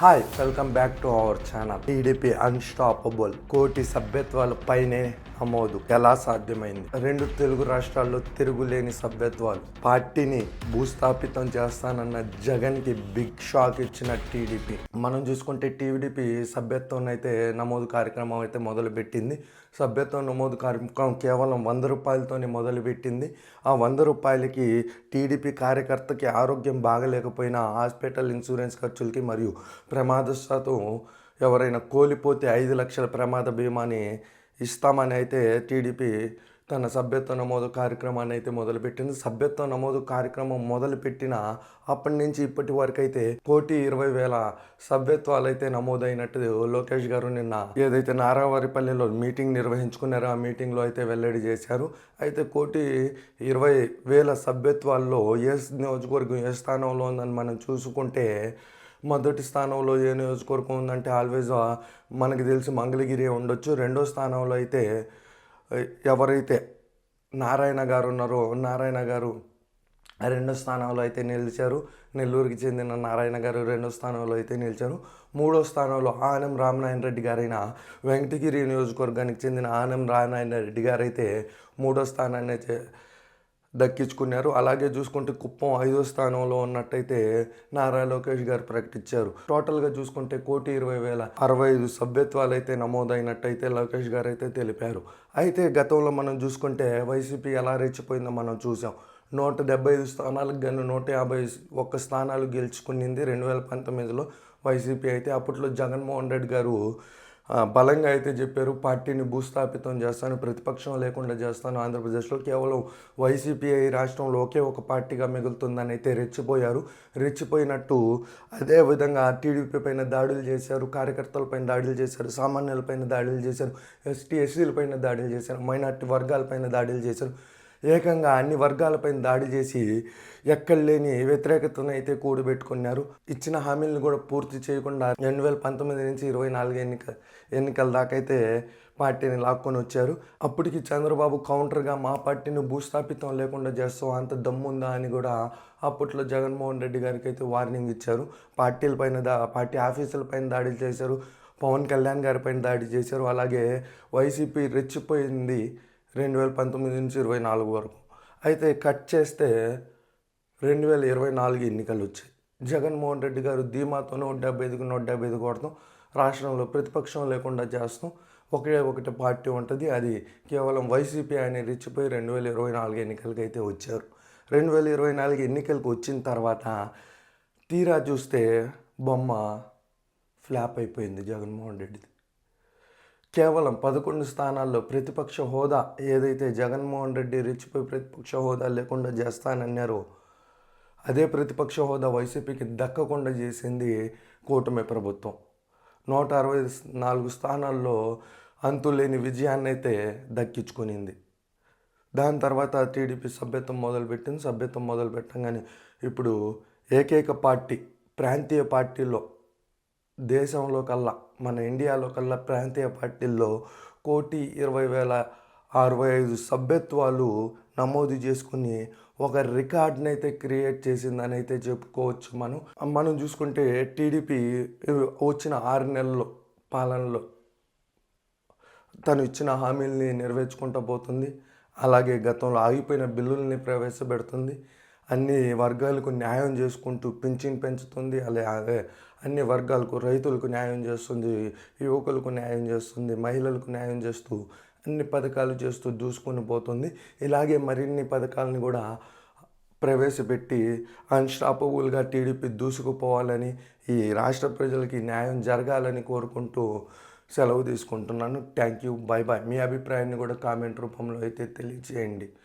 Hi welcome back to our channel TDP unstoppable కోటి సభ్యత్వాల పైనే నమోదు ఎలా సాధ్యమైంది? రెండు తెలుగు రాష్ట్రాల్లో తిరుగులేని సభ్యత్వాలు. పార్టీని భూస్థాపితం చేస్తానన్న జగన్కి బిగ్ షాక్ ఇచ్చిన టీడీపీ. మనం చూసుకుంటే టీడీపీ సభ్యత్వం అయితే నమోదు కార్యక్రమం అయితే మొదలుపెట్టింది. సభ్యత్వం నమోదు కార్యక్రమం కేవలం వంద రూపాయలతోనే మొదలుపెట్టింది. ఆ వంద రూపాయలకి టీడీపీ కార్యకర్తకి ఆరోగ్యం బాగలేకపోయినా హాస్పిటల్ ఇన్సూరెన్స్ ఖర్చులకి మరియు ప్రమాదశాతం ఎవరైనా కోల్పోతే ఐదు లక్షల ప్రమాద బీమాని ఇస్తామని అయితే టీడీపీ తన సభ్యత్వ నమోదు కార్యక్రమాన్ని అయితే మొదలుపెట్టింది. సభ్యత్వ నమోదు కార్యక్రమం మొదలుపెట్టిన అప్పటి నుంచి ఇప్పటి వరకు అయితే కోటి ఇరవై వేల సభ్యత్వాలు అయితే నమోదైనట్టు లోకేష్ గారు నిన్న ఏదైతే నారావారిపల్లిలో మీటింగ్ నిర్వహించుకున్నారో ఆ మీటింగ్లో అయితే వెల్లడి చేశారు. అయితే కోటి ఇరవై వేల సభ్యత్వాల్లో ఏ నియోజకవర్గం ఏ స్థానంలో ఉందని మనం చూసుకుంటే మొదటి స్థానంలో ఏ నియోజకవర్గం ఉందంటే ఆల్వేజ్ మనకి తెలిసి మంగళగిరి ఉండొచ్చు. రెండో స్థానంలో అయితే ఎవరైతే నారాయణ గారు ఉన్నారో నారాయణ గారు రెండో స్థానంలో అయితే నిలిచారు. నెల్లూరుకి చెందిన నారాయణ గారు రెండో స్థానంలో అయితే నిలిచారు. మూడో స్థానంలో ఆనం రామనారాయణ రెడ్డి గారైన వెంకటగిరి నియోజకవర్గానికి చెందిన ఆనం రామనారాయణ రెడ్డి గారైతే మూడో స్థానాన్ని అయితే దక్కించుకున్నారు. అలాగే చూసుకుంటే కుప్పం ఐదో స్థానంలో ఉన్నట్టయితే నారా లోకేష్ గారు ప్రకటించారు. టోటల్గా చూసుకుంటే కోటి ఇరవై వేల అరవై ఐదు సభ్యత్వాలు అయితే నమోదైనట్టయితే లోకేష్ గారు అయితే తెలిపారు. అయితే గతంలో మనం చూసుకుంటే వైసీపీ ఎలా రెచ్చిపోయిందో మనం చూసాం. నూట డెబ్బై ఐదు స్థానాలకు గాను నూట యాభై ఒక్క స్థానాలు గెలుచుకునింది రెండు వేల పంతొమ్మిదిలో వైసీపీ. అయితే అప్పట్లో జగన్మోహన్ రెడ్డి గారు బలంగా అయితే చెప్పారు. పార్టీని భూస్థాపితం చేస్తాను ప్రతిపక్షం లేకుండా చేస్తాను. ఆంధ్రప్రదేశ్లో కేవలం వైసీపీ రాష్ట్రంలో ఒకే ఒక పార్టీగా మిగులుతుందని అయితే రెచ్చిపోయారు. రెచ్చిపోయినట్టు అదే విధంగా టీడీపీ పైన దాడులు చేశారు కార్యకర్తలపైన దాడులు చేశారు సామాన్యులపైన దాడులు చేశారు ఎస్టీ ఎస్సీలపైన దాడులు చేశారు మైనార్టీ వర్గాలపైన దాడులు చేశారు. ఏకంగా అన్ని వర్గాలపైన దాడి చేసి ఎక్కడ లేని వ్యతిరేకతను అయితే కూడబెట్టుకున్నారు ఇచ్చిన హామీలను కూడా పూర్తి చేయకుండా రెండు వేల పంతొమ్మిది నుంచి ఇరవై నాలుగు ఎన్నిక ఎన్నికల దాకా అయితే పార్టీని లాక్కొని వచ్చారు. అప్పటికి చంద్రబాబు కౌంటర్గా మా పార్టీని భూస్థాపితం లేకుండా చేస్తాం అంత దమ్ముందా అని కూడా అప్పట్లో జగన్మోహన్ రెడ్డి గారికి అయితే వార్నింగ్ ఇచ్చారు. పార్టీలపైన దా పార్టీ ఆఫీసులపైన దాడులు చేశారు. పవన్ కళ్యాణ్ గారి పైన దాడి చేశారు. అలాగే వైసీపీ రెచ్చిపోయింది. రెండు వేల పంతొమ్మిది నుంచి ఇరవై నాలుగు వరకు. అయితే కట్ చేస్తే రెండు వేల ఇరవై నాలుగు ఎన్నికలు వచ్చాయి. జగన్మోహన్ రెడ్డి గారు ధీమాతో నూట డెబ్బై ఐదుకు నూట డెబ్బై ఐదు కొడతాం. రాష్ట్రంలో ప్రతిపక్షం లేకుండా చేస్తాం. ఒకే ఒకటి పార్టీ ఉంటుంది. అది కేవలం వైసీపీ అని రెచ్చిపోయి రెండు వేల ఇరవై నాలుగు ఎన్నికలకి అయితే వచ్చారు. రెండు వేల ఇరవై నాలుగు ఎన్నికలకు వచ్చిన తర్వాత తీరా చూస్తే బొమ్మ ఫ్లాప్ అయిపోయింది జగన్మోహన్ రెడ్డిది. కేవలం పదకొండు స్థానాల్లో ప్రతిపక్ష హోదా ఏదైతే జగన్మోహన్ రెడ్డి రెచ్చిపోయి ప్రతిపక్ష హోదా లేకుండా చేస్తానన్నారో అదే ప్రతిపక్ష హోదా వైసీపీకి దక్కకుండా చేసింది కూటమి ప్రభుత్వం. నూట అరవై నాలుగు స్థానాల్లో అంతులేని విజయాన్ని అయితే దక్కించుకునింది. దాని తర్వాత టీడీపీ సభ్యత్వం మొదలుపెట్టింది సభ్యత్వం మొదలు పెట్టంగానే ఇప్పుడు ఏకైక పార్టీ ప్రాంతీయ పార్టీలో దేశంలో కల్లా మన ఇండియాలో కల్లా ప్రాంతీయ పార్టీల్లో కోటి ఇరవై వేల అరవై ఐదు సభ్యత్వాలు నమోదు చేసుకుని ఒక రికార్డ్ని అయితే క్రియేట్ చేసిందని అయితే చెప్పుకోవచ్చు మనం. మనం చూసుకుంటే టీడీపీ వచ్చిన ఆరు నెలల్లో పాలనలో తను ఇచ్చిన హామీల్ని నెరవేర్చుకుంటూ పోతుంది. అలాగే గతంలో ఆగిపోయిన బిల్లుల్ని ప్రవేశపెడుతుంది. అన్ని వర్గాలకు న్యాయం చేసుకుంటూ పింఛన్ పెంచుతుంది అలాగే అన్ని వర్గాలకు రైతులకు న్యాయం చేస్తుంది యువకులకు న్యాయం చేస్తుంది మహిళలకు న్యాయం చేస్తూ అన్ని పథకాలు చేస్తూ దూసుకొని పోతుంది. ఇలాగే మరిన్ని పథకాలను కూడా ప్రవేశపెట్టి అన్స్టాపబుల్గా టీడీపీ దూసుకుపోవాలని ఈ రాష్ట్ర ప్రజలకి న్యాయం జరగాలని కోరుకుంటూ సెలవు తీసుకుంటున్నాను. Thank you. బాయ్ బాయ్ మీ అభిప్రాయాన్ని కూడా కామెంట్ రూపంలో అయితే తెలియచేయండి.